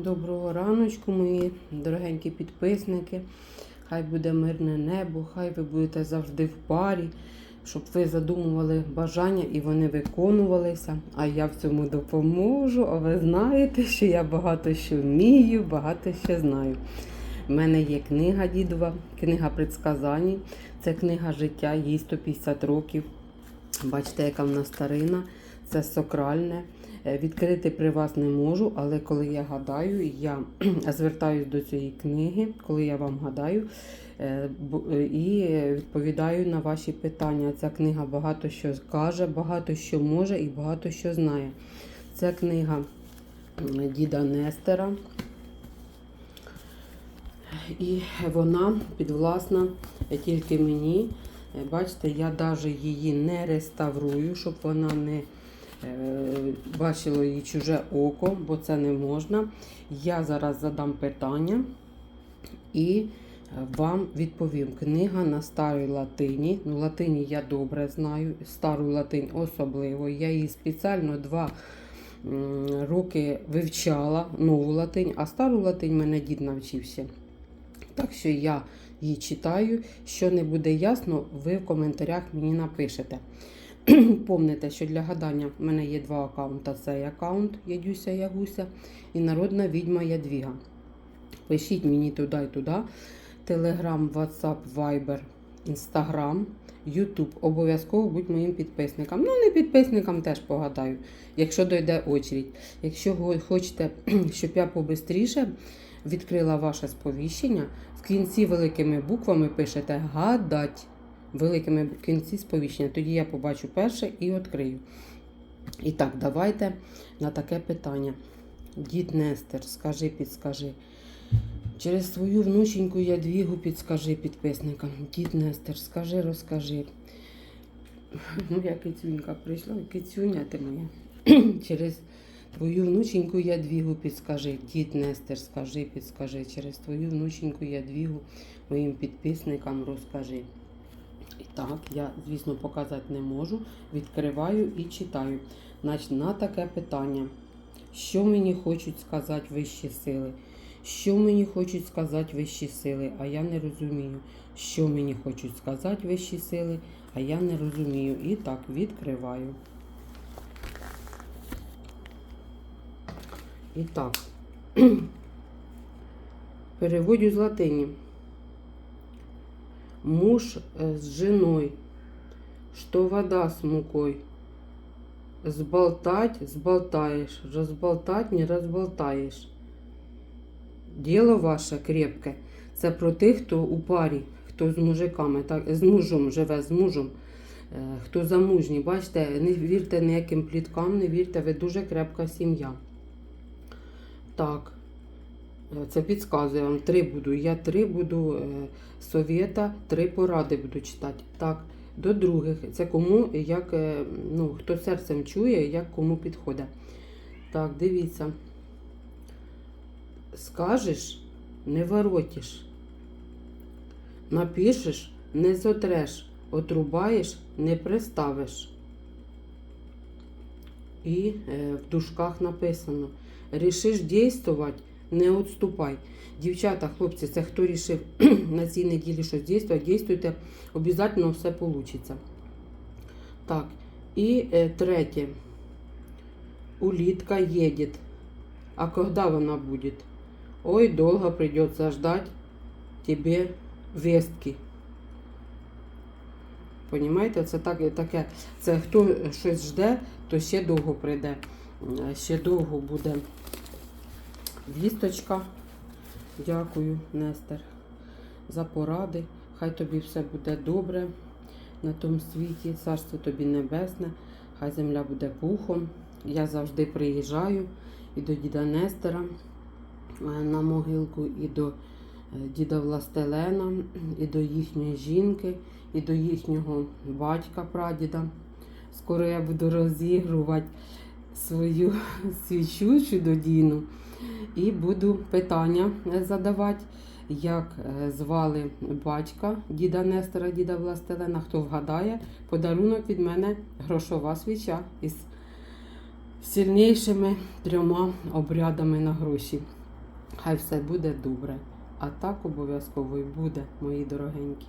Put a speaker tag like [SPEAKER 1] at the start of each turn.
[SPEAKER 1] Доброго раночку, мої дорогенькі підписники. Хай буде мирне небо, хай ви будете завжди в парі, щоб ви задумували бажання і вони виконувалися. А я в цьому допоможу. А ви знаєте, що я багато що вмію, багато що знаю. У мене є книга дідова, книга предсказань. Це книга життя, їй 150 років. Бачите, яка в нас старина, це сакральне. Е, Відкрити при вас не можу, але коли я гадаю, я звертаюсь до цієї книги, коли я вам гадаю, е, е, і відповідаю на ваші питання. Ця книга багато що каже, багато що може і багато що знає. Це книга діда Нестера. І вона підвласна тільки мені. Бачите, я навіть її не реставрую, щоб вона не бачило її чуже око, бо це не можна. Я зараз задам питання і е, вам відповім. Книга на старій латині. Ну, латині я добре знаю, стару латинь особливо. Я її спеціально два роки вивчала нову латинь, а стару латинь мене дід навчився. Так що я її читаю. Що не буде ясно, ви в коментарях мені напишете. Помните, що для гадання в мене є два аккаунта. Цей аккаунт Ядюся Ягуся і Народна відьма Ядвіга. Пишіть мені туди і туди. Телеграм, Ватсап, Вайбер, Інстаграм, Ютуб. Обов'язково будь моїм підписникам. Ну, не підписникам теж погадаю, якщо дойде очередь. Якщо ви хочете, щоб я побистріше відкрила ваше сповіщення, в кінці великими буквами пишете гадать. Великими в кінці сповіщення. Тоді я побачу перше і відкрию. І так, давайте на таке питання. Дід Нестер, скажи, підскажи. Через свою внученьку Ядвігу підскажи підписникам. Дід Нестер, скажи, розкажи. Моя кицюнька прийшла, кицюня ти моя. Через твою внученьку Ядвігу підскажи. Дід Нестер, скажи, підскажи. Через твою внученьку Ядвігу моїм підписникам розкажи. І так, я, звісно, показати не можу. Відкриваю і читаю. Значить, на таке питання. Що мені хочуть сказати вищі сили? Що мені хочуть сказати вищі сили, а я не розумію. Що мені хочуть сказати вищі сили, а я не розумію. І так, відкриваю. І так. Переводю з латині. Муж э, с женой, что вода с мукой. Сболтать сболтаешь, разболтать не разболтаєш. Діло ваше крепке. Це про тих, хто у парі, хто з мужиками, так, з мужем живе, з мужем, е, хто замужній. Бачите, не вірте ніяким пліткам, не вірте, ви дуже крепка сім'я. Так. Е, Це підказує вам. Три буду. Я три буду е, совєта, три поради буду читати. Так, до других. Це кому, як, е, ну, хто серцем чує, як кому підходить. Так, дивіться. Скажеш, не воротиш. Напишеш, не зотреш. Отрубаєш, не приставиш. І в дужках написано: Рішиш дійствувати, не відступай. Дівчата, хлопці, це хто рішив на цій неділі щось дійствувати, дійствуйте, обов'язково все вийде. Так, і е, третє. Улитка едет. А когда вона будет? Ой, долго придется ждать тебе вестки. Понімаєте, це так, таке. Це хто щось жде, то ще довго прийде. Е, Ще довго буде вісточка. Дякую, Нестер, за поради. Хай тобі все буде добре на тому світі. Царство тобі небесне, хай земля буде пухом. Я завжди приїжджаю і до діда Нестера е, на могилку, і до е, діда Властелена, і до їхньої жінки, і до їхнього батька прадіда. Скоро я буду розігрувати свою свічу чудодійну і буду питання задавати, як е, звали батька діда Нестора, діда Властелена. Хто вгадає, подарунок від мене грошова свіча із сильнішими трьома обрядами на гроші. Хай все буде добре. А так обов'язково і буде, мої дорогенькі.